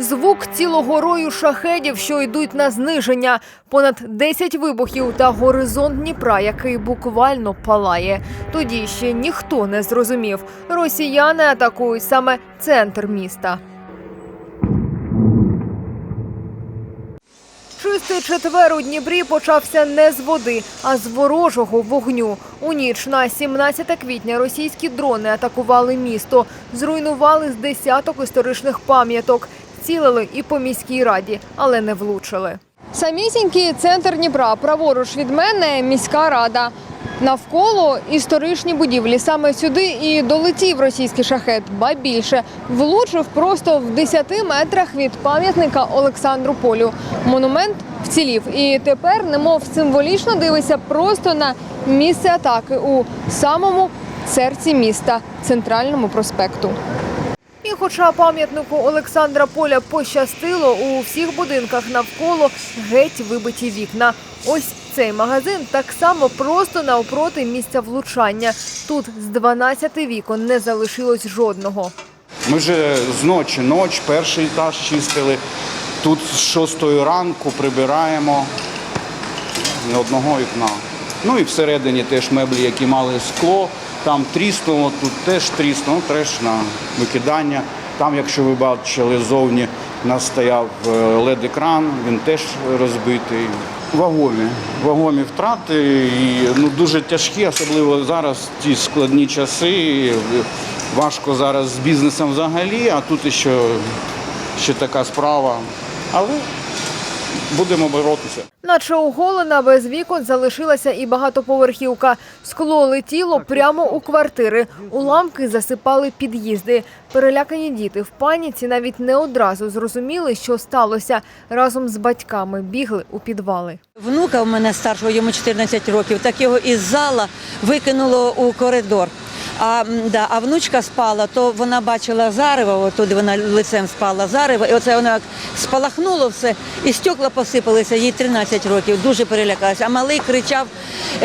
Звук цілого рою шахедів, що йдуть на зниження, понад 10 вибухів та горизонт Дніпра, який буквально палає. Тоді ще ніхто не зрозумів. Росіяни атакують саме центр міста. Чистий четвер у Дніпрі почався не з води, а з ворожого вогню. У ніч на 17 квітня російські дрони атакували місто, зруйнували з десяток історичних пам'яток, цілили і по міській раді, але не влучили. Самісінький центр Дніпра, праворуч від мене міська рада. Навколо історичні будівлі. Саме сюди і долетів російський шахет, ба більше влучив просто в 10 метрах від пам'ятника Олександру Полю. Монумент вцілів. І тепер, немов символічно дивиться просто на місце атаки у самому серці міста, центральному проспекту. Хоча пам'ятнику Олександра Поля пощастило, у всіх будинках навколо геть вибиті вікна. Ось цей магазин так само просто навпроти місця влучання. Тут з 12 вікон не залишилось жодного. Ми вже з ночі, ноч, перший етаж чистили. Тут з 6 ранку прибираємо ні одного вікна. Ну і всередині теж меблі, які мали скло, там тріснуло, тут теж тріснуло, ну, теж на викидання. Там, якщо ви бачили, ззовні у нас стояв LED-екран, він теж розбитий. Вагомі, вагомі втрати і ну, дуже тяжкі, особливо зараз ті складні часи. Важко зараз з бізнесом взагалі, а тут ще, ще така справа. Але будемо боротися. Наче оголена без вікон залишилася і багатоповерхівка. Скло летіло прямо у квартири. Уламки засипали під'їзди. Перелякані діти в паніці навіть не одразу зрозуміли, що сталося. Разом з батьками бігли у підвали. Внука у мене старшого, йому 14 років, так його із зала викинуло у коридор. А, да, а внучка спала, то вона бачила зарево, отуди вона лицем спала зарево, і оце воно як спалахнуло все, і стекла посипалися, їй 13 років, дуже перелякалася. А малий кричав,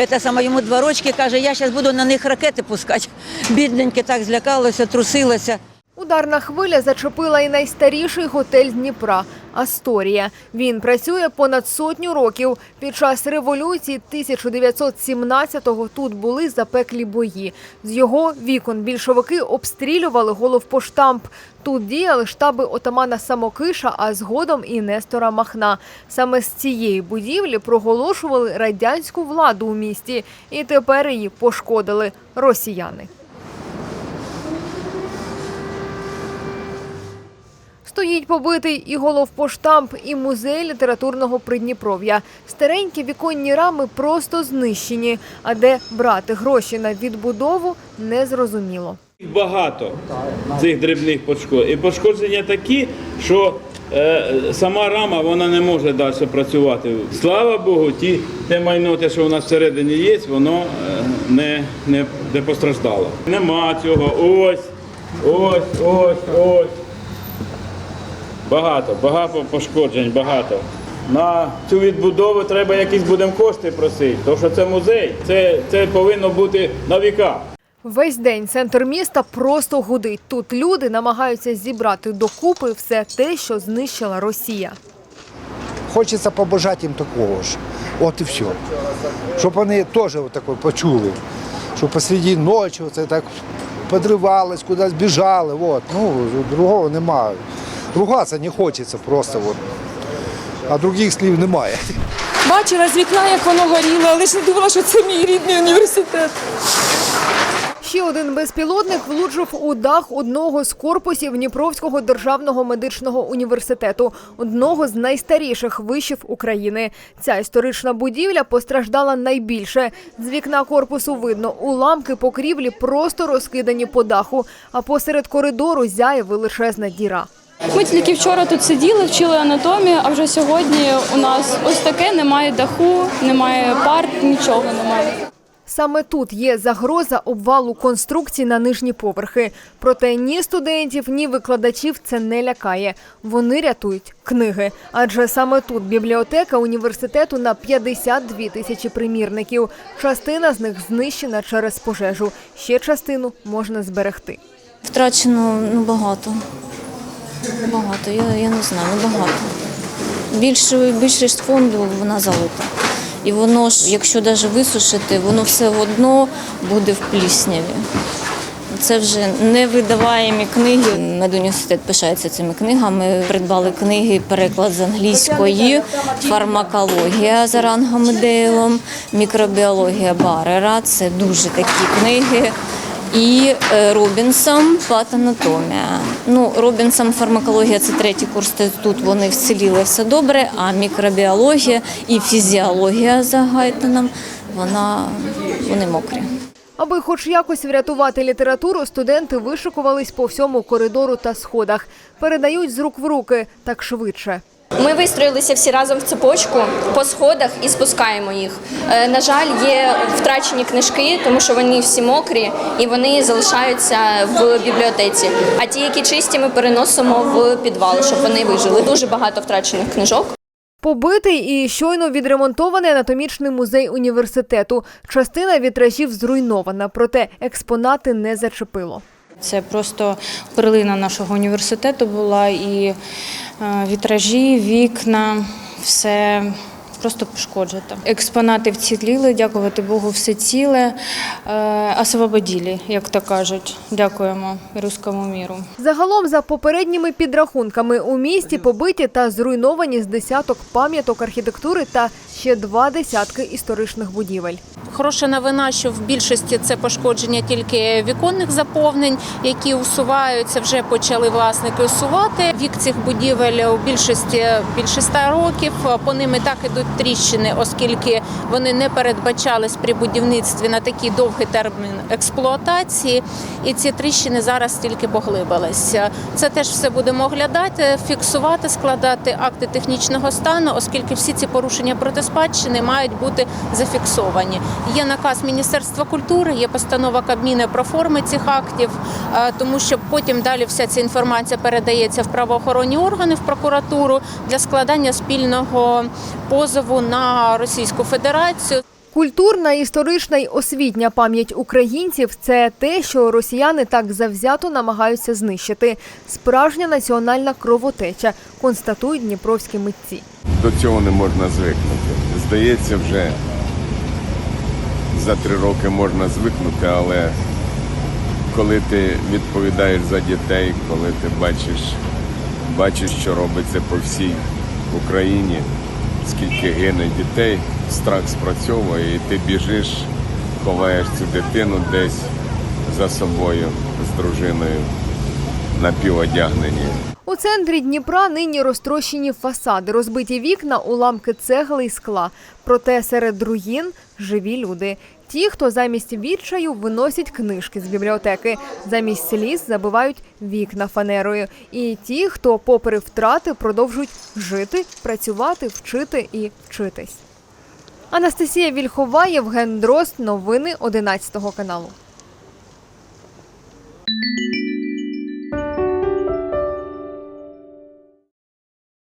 це саме йому два рочки, каже, я зараз буду на них ракети пускати. Бідненьке так злякалося, трусилося. Ударна хвиля зачепила і найстаріший готель Дніпра Асторія. Він працює понад сотню років. Під час революції 1917-го тут були запеклі бої. З його вікон більшовики обстрілювали головпоштамп. Тут діяли штаби отамана Самокиша, а згодом і Нестора Махна. Саме з цієї будівлі проголошували радянську владу у місті, і тепер її пошкодили росіяни. Стоїть побитий і головпоштамп, і музей літературного Придніпров'я. Старенькі віконні рами просто знищені. А де брати гроші на відбудову незрозуміло. Багато цих дрібних пошкоджень. І пошкодження такі, що е, сама рама вона не може далі працювати. Слава Богу, ті, те майно, те, що у нас всередині є, воно е, не, не, не постраждало. Нема цього. Ось, ось, ось, ось. Багато, багато пошкоджень, багато. На цю відбудову треба якісь будемо кошти просити, тому що це музей, це, це повинно бути на віка. Весь день центр міста просто гудить. Тут люди намагаються зібрати докупи все те, що знищила Росія. Хочеться побажати їм такого ж. От і все. Щоб вони теж таке почули. Що посеред ночі це так подривались, кудись біжали. От. Ну, другого немає. Ругатися не хочеться просто. От. А других слів немає. Бачила з вікна, як воно горіло, але ж не думала, що це мій рідний університет. Ще один безпілотник влучив у дах одного з корпусів Дніпровського державного медичного університету, одного з найстаріших вишів України. Ця історична будівля постраждала найбільше. З вікна корпусу видно, уламки покрівлі просто розкидані по даху, а посеред коридору зяє величезна діра. Ми тільки вчора тут сиділи, вчили анатомію, а вже сьогодні у нас ось таке немає даху, немає парт, нічого немає. Саме тут є загроза обвалу конструкцій на нижні поверхи. Проте ні студентів, ні викладачів це не лякає. Вони рятують книги. Адже саме тут бібліотека університету на 52 тисячі примірників. Частина з них знищена через пожежу. Ще частину можна зберегти. Втрачено ну, багато. Багато, я, я не знаю, ну багато. Більше, більшість фонду вона залита. І воно ж, якщо навіть висушити, воно все одно буде в плісняві. Це вже невидаваємі книги. Медуніверситет пишається цими книгами. Придбали книги, переклад з англійської, фармакологія за рангом Дейлом, мікробіологія Барера. Це дуже такі книги. І е, Робінсом патанатомія. Ну, Робінсом фармакологія це третій курс. Тут вони вціліли все добре. А мікробіологія і фізіологія за Гайтоном, вона вони мокрі. Аби хоч якось врятувати літературу, студенти вишикувались по всьому коридору та сходах. Передають з рук в руки так швидше. Ми вистроїлися всі разом в цепочку по сходах і спускаємо їх. Е, На жаль, є втрачені книжки, тому що вони всі мокрі і вони залишаються в бібліотеці. А ті, які чисті, ми переносимо в підвал, щоб вони вижили. Дуже багато втрачених книжок. Побитий і щойно відремонтований анатомічний музей університету. Частина вітражів зруйнована, проте експонати не зачепило. Це просто перлина нашого університету була і е, вітражі, вікна, все просто пошкоджено. Експонати вціліли, дякувати Богу, все ціле, е, освободілі, як то кажуть. Дякуємо руському міру. Загалом, за попередніми підрахунками, у місті побиті та зруйновані з десяток пам'яток архітектури та ще два десятки історичних будівель. Хороша новина, що в більшості це пошкодження тільки віконних заповнень, які усуваються. Вже почали власники усувати. Вік цих будівель у більшості більше ста років. По ним і так ідуть тріщини, оскільки вони не передбачались при будівництві на такий довгий термін експлуатації. І ці тріщини зараз тільки поглибилися. Це теж все будемо оглядати, фіксувати, складати акти технічного стану, оскільки всі ці порушення проти спадщини мають бути зафіксовані. Є наказ Міністерства культури, є постанова Кабміни про форми цих актів, е, тому що потім далі вся ця інформація передається в правоохоронні органи, в прокуратуру для складання спільного позову на Російську Федерацію. Культурна, історична й освітня пам'ять українців це те, що росіяни так завзято намагаються знищити. Справжня національна кровотеча, констатують дніпровські митці. До цього не можна звикнути. Здається, вже за три роки можна звикнути, але коли ти відповідаєш за дітей, коли ти бачиш, бачиш, що робиться по всій Україні, скільки гине дітей, страх спрацьовує, і ти біжиш, ховаєш цю дитину десь за собою з дружиною напіводягнені. У центрі Дніпра нині розтрощені фасади, розбиті вікна, уламки цегли й скла. Проте серед руїн живі люди. Ті, хто замість відчаю виносять книжки з бібліотеки, замість сліз забивають вікна фанерою. І ті, хто, попри втрати, продовжують жити, працювати, вчити і вчитись. Анастасія Вільхова, Євген Дрозд. Новини 11 каналу.